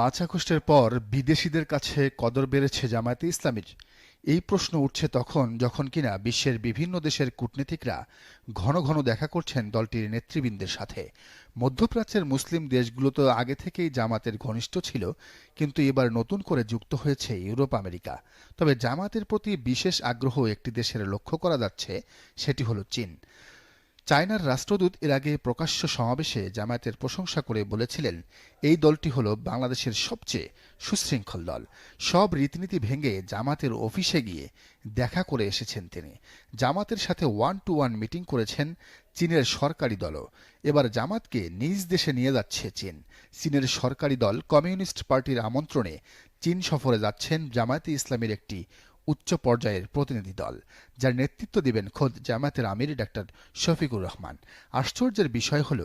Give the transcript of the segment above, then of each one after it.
পাঁচ আগস্টের পর বিদেশিদের কাছে কদর বেড়েছে জামায়াতে ইসলামীর। এই প্রশ্ন উঠছে তখন যখন কিনা বিশ্বের বিভিন্ন দেশের কূটনীতিকরা ঘন ঘন দেখা করছেন দলটির নেতৃবৃন্দের সাথে। মধ্যপ্রাচ্যের মুসলিম দেশগুলো তো আগে থেকেই জামাতের ঘনিষ্ঠ ছিল, কিন্তু এবার নতুন করে যুক্ত হয়েছে ইউরোপ, আমেরিকা। তবে জামাতের প্রতি বিশেষ আগ্রহ একটি দেশের লক্ষ্য করা যাচ্ছে, সেটি হলো চীন। চায়নার রাষ্ট্রদূত এর আগে প্রকাশ্য সমাবেশে জামায়াতের প্রশংসা করে বলেছিলেন, এই দলটি হল বাংলাদেশের সবচেয়ে সুশৃঙ্খল দল। সব রীতিনীতি ভেঙে জামাতের অফিসে গিয়ে দেখা করে এসেছেন তিনি। জামাতের সাথে ওয়ান টু ওয়ান মিটিং করেছেন চীনের সরকারি দলও। এবার জামাতকে নিজ দেশে নিয়ে যাচ্ছে চীন। চীনের সরকারি দল কমিউনিস্ট পার্টির আমন্ত্রণে চীন সফরে যাচ্ছেন জামায়াতে ইসলামীর একটি উচ্চ পর্যায়ের প্রতিনিধি দল, যার নেতৃত্ব দিবেন খোদ জামাতের আমির ডাক্তার শফিকুর রহমান। আশ্চর্যের বিষয় হল,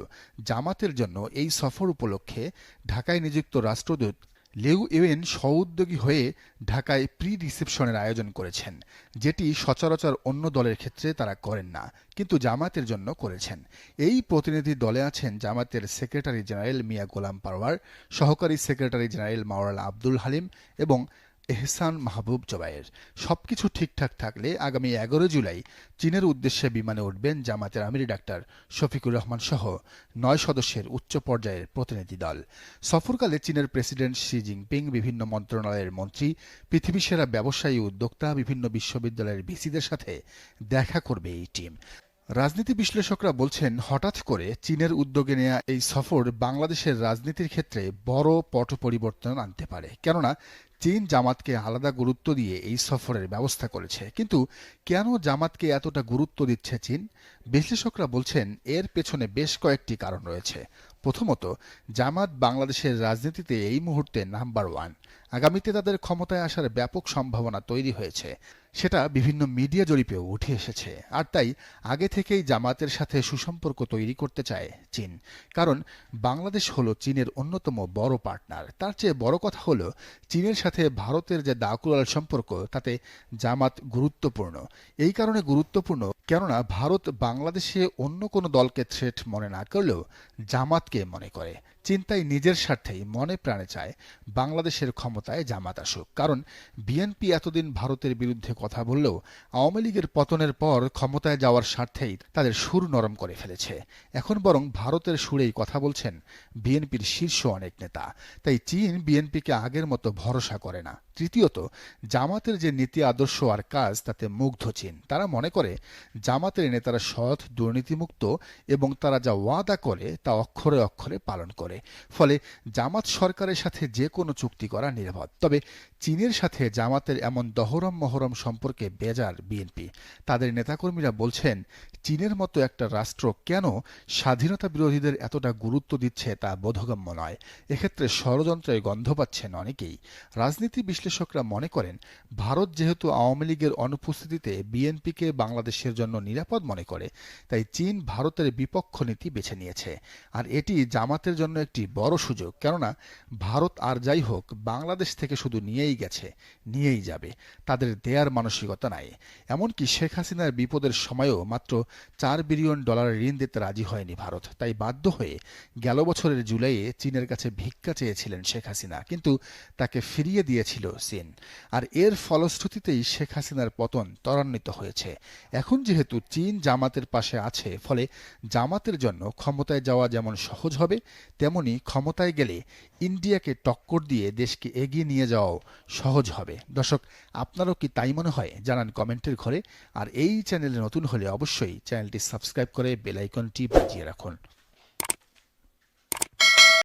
জামাতের জন্য এই সফর উপলক্ষে ঢাকায় নিযুক্ত রাষ্ট্রদূত লেউ ইউএন সউদ্যোগী হয়ে ঢাকায় প্রি রিসেপশনের আয়োজন করেছেন, যেটি সচরাচর অন্য দলের ক্ষেত্রে তারা করেন না, কিন্তু জামাতের জন্য করেছেন। এই প্রতিনিধি দলে আছেন জামাতের সেক্রেটারি জেনারেল মিয়া গোলাম পারওয়ার, সহকারী সেক্রেটারি জেনারেল মাওলানা আব্দুল হালিম এবং এহসান মাহবুব জবাইয়ের সবকিছু ঠিকঠাক থাকলে আগামী এগারো জুলাই চীনের উদ্দেশ্যে বিমানে উঠবেন জামাতের আমির ডাক্তার শফিকুর রহমান সহ নয় সদস্যের উচ্চ পর্যায়ের প্রতিনিধি দল। সফরকালে চীনের প্রেসিডেন্ট শি জিনপিং, বিভিন্ন মন্ত্রণালয়ের মন্ত্রী পৃথিবী সেরা ব্যবসায়ী উদ্যোক্তা, বিভিন্ন বিশ্ববিদ্যালয়ের ভিসিদের সাথে দেখা করবে এই টিম। রাজনীতি বিশ্লেষকরা বলছেন, হঠাৎ করে চীনের উদ্যোগে নেওয়া এই সফর বাংলাদেশের রাজনীতির ক্ষেত্রে বড় পট পরিবর্তন আনতে পারে। কেননা চীন জামাতকে আলাদা গুরুত্ব দিয়ে এই সফরের ব্যবস্থা করেছে। কিন্তু কেন জামাতকে এতটা গুরুত্ব দিচ্ছে চীন? বিশ্লেষকরা বলছেন, এর পেছনে বেশ কয়েকটি কারণ রয়েছে। প্রথমত, জামাত বাংলাদেশের রাজনীতিতে এই মুহূর্তে নাম্বার ওয়ান। আগামীতে তাদের ক্ষমতায় আসার ব্যাপক সম্ভাবনা তৈরি হয়েছে। সেটা বিভিন্ন মিডিয়া জরিপেও উঠে এসেছে। আর তাই আগে থেকেই জামাতের সাথে সুসম্পর্ক তৈরি করতে চায় চীন। কারণ বাংলাদেশ হলো চীনের অন্যতম বড় পার্টনার তার চেয়ে বড় কথা হলো চীনের সাথে ভারতের যে দাকুলাল সম্পর্ক, তাতে জামাত গুরুত্বপূর্ণ। এই কারণে গুরুত্বপূর্ণ, কেননা ভারত বাংলাদেশে অন্য কোনো দলকে থ্রেট মনে না করলেও জামাতকে মনে করে। চিন্তায় নিজের স্বার্থেই মনে প্রাণে চায় বাংলাদেশের ক্ষমতায় জামাত আসুক। কারণ বিএনপি এতদিন ভারতের বিরুদ্ধে কথা বললেও আওয়ামী লীগের পতনের পর ক্ষমতায় যাওয়ার স্বার্থেই তাদের সুর নরম করে ফেলেছে। এখন বরং ভারতের সুরেই কথা বলছেন বিএনপির শীর্ষ অনেক নেতা। তাই চীন বিএনপিকে আগের মতো ভরসা করে না। তৃতীয়ত, জামাতের যে নীতি আদর্শ আর কাজ তাতে মুগ্ধ চীন। তারা মনে করে জামাতের নেতারা সৎ, দুর্নীতিমুক্ত এবং তারা যা ওয়াদা করে তা অক্ষরে অক্ষরে পালন করে। ফলে জামাত সরকারের সাথে যে কোনো চুক্তি করা নিরাপদ। তবে চীনের সাথে জামাতের এমন দহরম মহরম সম্পর্কে বেজার বিএনপি। তাদের নেতাকর্মীরা বলছেন, চীনের মতো একটা রাষ্ট্র কেন স্বাধীনতা বিরোধীদের এতটা গুরুত্ব দিচ্ছে তা বোধগম্য নয়। এক্ষেত্রে ষড়যন্ত্রের গন্ধ পাচ্ছেন অনেকেই। রাজনীতি বিশ্লেষকরা মনে করেন, ভারত যেহেতু আওয়ামী লীগের অনুপস্থিতিতে বিএনপিকে বাংলাদেশের জন্য নিরাপদ মনে করে, তাই চীন ভারতের বিপক্ষ নীতি বেছে নিয়েছে। আর এটি জামাতের জন্য একটি বড় সুযোগ, কেননা ভারত আর যাই হোক, বাংলাদেশ থেকে শুধু নিয়েই গেছে, নিয়েই যাবে। তাদের দেয়ার মানসিকতা নাই। এমনকি শেখ হাসিনার বিপদের সময়ও মাত্র চার বিলিয়ন ডলার ঋণ দিতে রাজি হয়নি ভারত। তাই বাধ্য হয়ে গেল বছরের জুলাইয়ে চীনের কাছে ভিক্ষা চেয়েছিলেন শেখ হাসিনা, কিন্তু তাকে ফিরিয়ে দিয়েছিল চীন। আর এর ফলশ্রুতিতেই শেখ হাসিনার পতন ত্বরান্বিত হয়েছে। এখন যেহেতু চীন জামাতের পাশে আছে, ফলে জামাতের জন্য ক্ষমতায় যাওয়া যেমন সহজ হবে, তেমনি ক্ষমতায় গেলে ইন্ডিয়াকে টক্কর দিয়ে দেশকে এগিয়ে নিয়ে যাওয়াও সহজ হবে। দর্শক, আপনারও কি তাই মনে হয়? জানান কমেন্টের ঘরে। আর এই চ্যানেলে নতুন হলে অবশ্যই চ্যানেলটি সাবস্ক্রাইব করে বেলাইকনটি বাজিয়ে রাখুন।